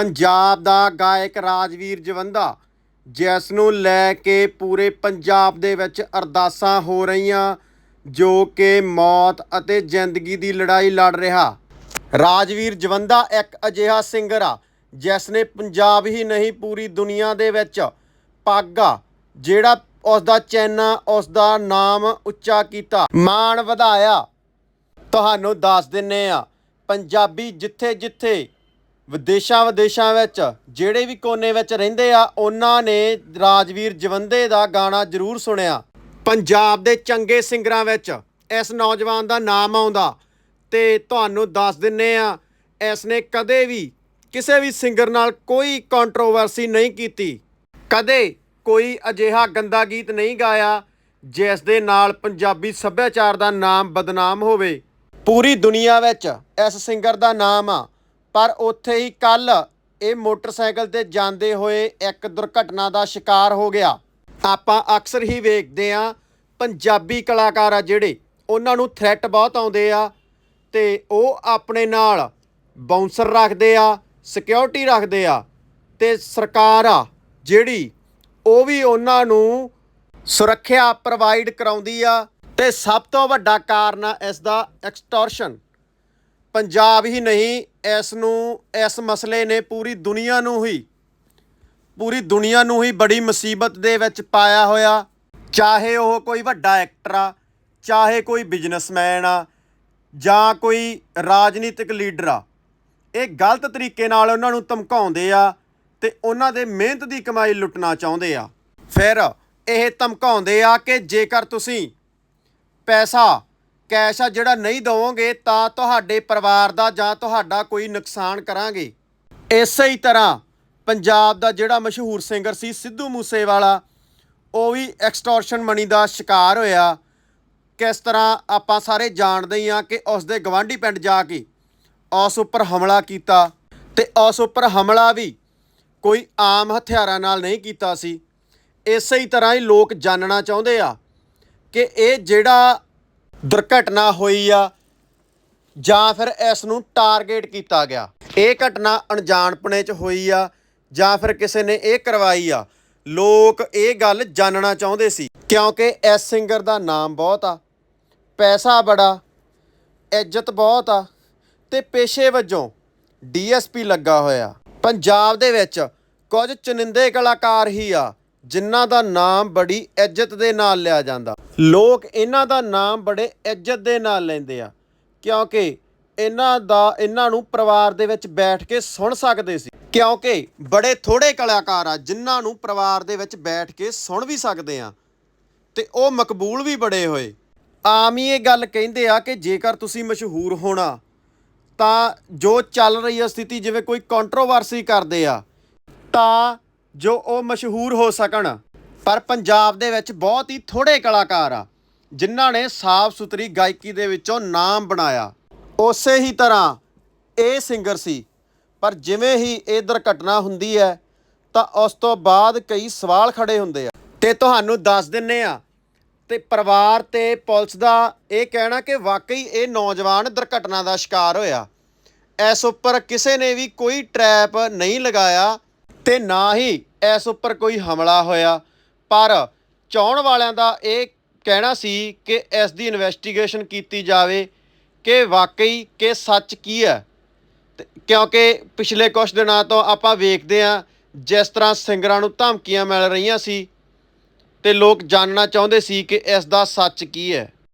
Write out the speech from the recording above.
ਪੰਜਾਬ ਦਾ ਗਾਇਕ ਰਾਜਵੀਰ ਜਵੰਦਾ, ਜਿਸ ਨੂੰ ਲੈ ਕੇ ਪੂਰੇ ਪੰਜਾਬ ਦੇ ਵਿੱਚ ਅਰਦਾਸਾਂ ਹੋ ਰਹੀਆਂ, ਜੋ ਕਿ ਮੌਤ ਅਤੇ ਜ਼ਿੰਦਗੀ ਦੀ ਲੜਾਈ ਲੜ ਰਿਹਾ। ਰਾਜਵੀਰ ਜਵੰਦਾ ਇੱਕ ਅਜਿਹਾ ਸਿੰਗਰ ਆ, ਜਿਸ ਨੇ ਪੰਜਾਬ ਹੀ ਨਹੀਂ, ਪੂਰੀ ਦੁਨੀਆ ਦੇ ਵਿੱਚ ਪੱਗ ਜਿਹੜਾ ਉਸ ਦਾ ਚੈਨਾ ਉਸ ਦਾ ਨਾਮ ਉੱਚਾ ਕੀਤਾ, ਮਾਣ ਵਧਾਇਆ। ਤੁਹਾਨੂੰ ਦੱਸ ਦਿੰਨੇ ਆ, ਪੰਜਾਬੀ ਜਿੱਥੇ ਜਿੱਥੇ ਵਿਦੇਸ਼ਾਂ ਵਿਦੇਸ਼ਾਂ ਵਿੱਚ ਜਿਹੜੇ ਵੀ ਕੋਨੇ ਵਿੱਚ ਰਹਿੰਦੇ ਆ, ਉਹਨਾਂ ਨੇ ਰਾਜਵੀਰ ਜਵੰਦੇ ਦਾ ਗਾਣਾ ਜ਼ਰੂਰ ਸੁਣਿਆ। ਪੰਜਾਬ ਦੇ ਚੰਗੇ ਸਿੰਗਰਾਂ ਵਿੱਚ ਇਸ ਨੌਜਵਾਨ ਦਾ ਨਾਮ ਆਉਂਦਾ ਤੇ ਤੁਹਾਨੂੰ ਦੱਸ ਦਿੰਨੇ ਆ, ਇਸ ਨੇ ਕਦੇ ਵੀ ਕਿਸੇ ਵੀ ਸਿੰਗਰ ਨਾਲ ਕੋਈ ਕੰਟਰੋਵਰਸੀ ਨਹੀਂ ਕੀਤੀ। ਕਦੇ ਕੋਈ ਅਜਿਹਾ ਗੰਦਾ ਗੀਤ ਨਹੀਂ ਗਾਇਆ ਜਿਸ ਦੇ ਨਾਲ ਪੰਜਾਬੀ ਸੱਭਿਆਚਾਰ ਦਾ ਨਾਮ ਬਦਨਾਮ ਹੋਵੇ। ਪੂਰੀ ਦੁਨੀਆ ਵਿੱਚ ਇਸ ਸਿੰਗਰ ਦਾ ਨਾਮ ਆ। ਪਰ ਉੱਥੇ ਹੀ ਕੱਲ ਇਹ ਮੋਟਰਸਾਈਕਲ ਤੇ ਜਾਂਦੇ ਹੋਏ ਇੱਕ ਦੁਰਘਟਨਾ ਦਾ ਸ਼ਿਕਾਰ ਹੋ ਗਿਆ। ਆਪਾਂ ਅਕਸਰ ਹੀ ਵੇਖਦੇ ਆ ਪੰਜਾਬੀ ਕਲਾਕਾਰ ਆ ਜਿਹੜੇ, ਉਹਨਾਂ ਨੂੰ ਥ੍ਰੈਟ ਬਹੁਤ ਆਉਂਦੇ ਆ ਤੇ ਉਹ ਆਪਣੇ ਨਾਲ ਬਾਉਂਸਰ ਰੱਖਦੇ ਆ ਸਿਕਿਉਰਿਟੀ ਰੱਖਦੇ ਆ ਤੇ ਸਰਕਾਰ ਆ ਜਿਹੜੀ, ਉਹ ਵੀ ਉਹਨਾਂ ਨੂੰ ਸੁਰੱਖਿਆ ਪ੍ਰੋਵਾਈਡ ਕਰਾਉਂਦੀ ਆ ਤੇ ਸਭ ਤੋਂ ਵੱਡਾ ਕਾਰਨ ਆ ਇਸ ਦਾ ਐਕਸਟੋਰਸ਼ਨ ਪੰਜਾਬ ਹੀ ਨਹੀਂ, ਇਸ ਨੂੰ, ਇਸ ਮਸਲੇ ਨੇ ਪੂਰੀ ਦੁਨੀਆ ਨੂੰ ਹੀ, ਪੂਰੀ ਦੁਨੀਆ ਨੂੰ ਹੀ ਬੜੀ ਮੁਸੀਬਤ ਦੇ ਵਿੱਚ ਪਾਇਆ ਹੋਇਆ। ਚਾਹੇ ਉਹ ਕੋਈ ਵੱਡਾ ਐਕਟਰ ਆ, ਚਾਹੇ ਕੋਈ ਬਿਜ਼ਨਸਮੈਨ ਆ, ਜਾਂ ਕੋਈ ਰਾਜਨੀਤਿਕ ਲੀਡਰ ਆ, ਇਹ ਗਲਤ ਤਰੀਕੇ ਨਾਲ ਉਹਨਾਂ ਨੂੰ ਧਮਕਾਉਂਦੇ ਆ ਤੇ ਉਹਨਾਂ ਦੇ ਮਿਹਨਤ ਦੀ ਕਮਾਈ ਲੁੱਟਣਾ ਚਾਹੁੰਦੇ ਆ। ਫਿਰ ਇਹ ਧਮਕਾਉਂਦੇ ਆ ਕਿ ਜੇਕਰ ਤੁਸੀਂ ਪੈਸਾ ਕੈਸ਼ ਆ ਜਿਹੜਾ ਨਹੀਂ ਦਵੋਗੇ ਤਾਂ ਤੁਹਾਡੇ ਪਰਿਵਾਰ ਦਾ ਜਾਂ ਤੁਹਾਡਾ ਕੋਈ ਨੁਕਸਾਨ ਕਰਾਂਗੇ। ਇਸੇ ਹੀ ਤਰ੍ਹਾਂ ਪੰਜਾਬ ਦਾ ਜਿਹੜਾ ਮਸ਼ਹੂਰ ਸਿੰਗਰ ਸੀ ਸਿੱਧੂ ਮੂਸੇਵਾਲਾ, ਉਹ ਵੀ ਐਕਸਟੋਰਸ਼ਨ ਮਨੀ ਦਾ ਸ਼ਿਕਾਰ ਹੋਇਆ। ਕਿਸ ਤਰ੍ਹਾਂ ਆਪਾਂ ਸਾਰੇ ਜਾਣਦੇ ਹੀ ਆ ਕਿ ਉਸ ਦੇ ਗਵਾਂਢੀ ਪਿੰਡ ਜਾ ਕੇ ਉਸ ਉੱਪਰ ਹਮਲਾ ਕੀਤਾ ਤੇ ਉਸ ਉੱਪਰ ਹਮਲਾ ਵੀ ਕੋਈ ਆਮ ਹਥਿਆਰਾਂ ਨਾਲ ਨਹੀਂ ਕੀਤਾ ਸੀ। ਇਸੇ ਹੀ ਤਰ੍ਹਾਂ ਹੀ ਲੋਕ ਜਾਣਨਾ ਚਾਹੁੰਦੇ ਆ ਕਿ ਇਹ ਜਿਹੜਾ ਦੁਰਘਟਨਾ ਹੋਈ ਆ ਜਾਂ ਫਿਰ ਇਸ ਨੂੰ ਟਾਰਗੇਟ ਕੀਤਾ ਗਿਆ। ਇਹ ਘਟਨਾ ਅਣਜਾਣਪਣੇ 'ਚ ਹੋਈ ਆ ਜਾਂ ਫਿਰ ਕਿਸੇ ਨੇ ਇਹ ਕਰਵਾਈ ਆ। ਲੋਕ ਇਹ ਗੱਲ ਜਾਣਨਾ ਚਾਹੁੰਦੇ ਸੀ, ਕਿਉਂਕਿ ਇਸ ਸਿੰਗਰ ਦਾ ਨਾਮ ਬਹੁਤ ਆ, ਪੈਸਾ ਬੜਾ, ਇੱਜ਼ਤ ਬਹੁਤ ਆ ਤੇ ਪੇਸ਼ੇ ਵਜੋਂ ਡੀਐਸਪੀ ਲੱਗਾ ਹੋਇਆ। ਪੰਜਾਬ ਦੇ ਵਿੱਚ ਕੁਝ ਚੁਣਿੰਦੇ ਕਲਾਕਾਰ ਹੀ ਆ ਜਿਨ੍ਹਾਂ ਦਾ ਨਾਮ ਬੜੀ ਇੱਜ਼ਤ ਦੇ ਨਾਲ ਲਿਆ ਜਾਂਦਾ। ਲੋਕ ਇਹਨਾਂ ਦਾ ਨਾਮ ਬੜੇ ਇੱਜ਼ਤ ਦੇ ਨਾਲ ਲੈਂਦੇ ਆ, ਕਿਉਂਕਿ ਇਹਨਾਂ ਦਾ, ਇਹਨਾਂ ਨੂੰ ਪਰਿਵਾਰ ਦੇ ਵਿੱਚ ਬੈਠ ਕੇ ਸੁਣ ਸਕਦੇ ਸੀ। ਕਿਉਂਕਿ ਬੜੇ ਥੋੜੇ ਕਲਾਕਾਰ ਆ, ਜਿਨ੍ਹਾਂ ਨੂੰ ਪਰਿਵਾਰ ਦੇ ਵਿੱਚ ਬੈਠ ਕੇ ਸੁਣ ਵੀ ਸਕਦੇ ਆ, ਤੇ ਉਹ ਮਕਬੂਲ ਵੀ ਬੜੇ ਹੋਏ। ਆਮ ਹੀ ਇਹ ਗੱਲ ਕਹਿੰਦੇ ਆ ਕਿ ਜੇਕਰ ਤੁਸੀਂ ਮਸ਼ਹੂਰ ਹੋਣਾ, ਤਾਂ ਜੋ ਚੱਲ ਰਹੀ ਹੈ ਸਥਿਤੀ, ਜਿਵੇਂ ਕੋਈ ਕੰਟਰੋਵਰਸੀ ਕਰਦੇ ਆ, ਤਾਂ ਜੋ ਉਹ ਮਸ਼ਹੂਰ ਹੋ ਸਕਣ। ਪਰ ਪੰਜਾਬ ਦੇ ਵਿੱਚ ਬਹੁਤ ਹੀ ਥੋੜੇ ਕਲਾਕਾਰ ਆ, ਜਿਨ੍ਹਾਂ ਨੇ ਸਾਫ਼ ਸੁਥਰੀ ਗਾਇਕੀ ਦੇ ਵਿੱਚੋਂ ਨਾਮ ਬਣਾਇਆ। ਉਸੇ ਹੀ ਤਰ੍ਹਾਂ ਇਹ ਸਿੰਗਰ ਸੀ, ਪਰ ਜਿਵੇਂ ਹੀ ਇਹ ਦੁਰਘਟਨਾ ਹੁੰਦੀ ਹੈ, ਤਾਂ ਉਸ ਤੋਂ ਬਾਅਦ ਕਈ ਸਵਾਲ ਖੜੇ ਹੁੰਦੇ ਆ। ਤੇ ਤੁਹਾਨੂੰ ਦੱਸ ਦਿੰਨੇ ਆ, ਤੇ ਪਰਿਵਾਰ ਤੇ ਪੁਲਿਸ ਦਾ ਇਹ ਕਹਿਣਾ ਕਿ ਵਾਕਈ ਇਹ ਨੌਜਵਾਨ ਦੁਰਘਟਨਾ ਦਾ ਸ਼ਿਕਾਰ ਹੋਇਆ। ਇਸ ਉੱਪਰ ਕਿਸੇ ਨੇ ਵੀ ਕੋਈ ਟਰੈਪ ਨਹੀਂ ਲਗਾਇਆ ਤੇ ਨਾ ਹੀ ਇਸ ਉੱਪਰ ਕੋਈ ਹਮਲਾ ਹੋਇਆ। ਪਰ ਚਾਹਣ ਵਾਲਿਆਂ ਦਾ ਇਹ ਕਹਿਣਾ ਸੀ ਕਿ ਇਸ ਦੀ ਇਨਵੈਸਟੀਗੇਸ਼ਨ ਕੀਤੀ ਜਾਵੇ ਕਿ ਵਾਕਈ ਕਿ ਸੱਚ ਕੀ ਹੈ। ਤੇ ਕਿਉਂਕਿ ਪਿਛਲੇ ਕੁਝ ਦਿਨਾਂ ਤੋਂ ਆਪਾਂ ਵੇਖਦੇ ਹਾਂ ਜਿਸ ਤਰ੍ਹਾਂ ਸਿੰਗਰਾਂ ਨੂੰ ਧਮਕੀਆਂ ਮਿਲ ਰਹੀਆਂ ਸੀ ਤੇ ਲੋਕ ਜਾਣਨਾ ਚਾਹੁੰਦੇ ਸੀ ਕਿ ਇਸ ਦਾ ਸੱਚ ਕੀ ਹੈ।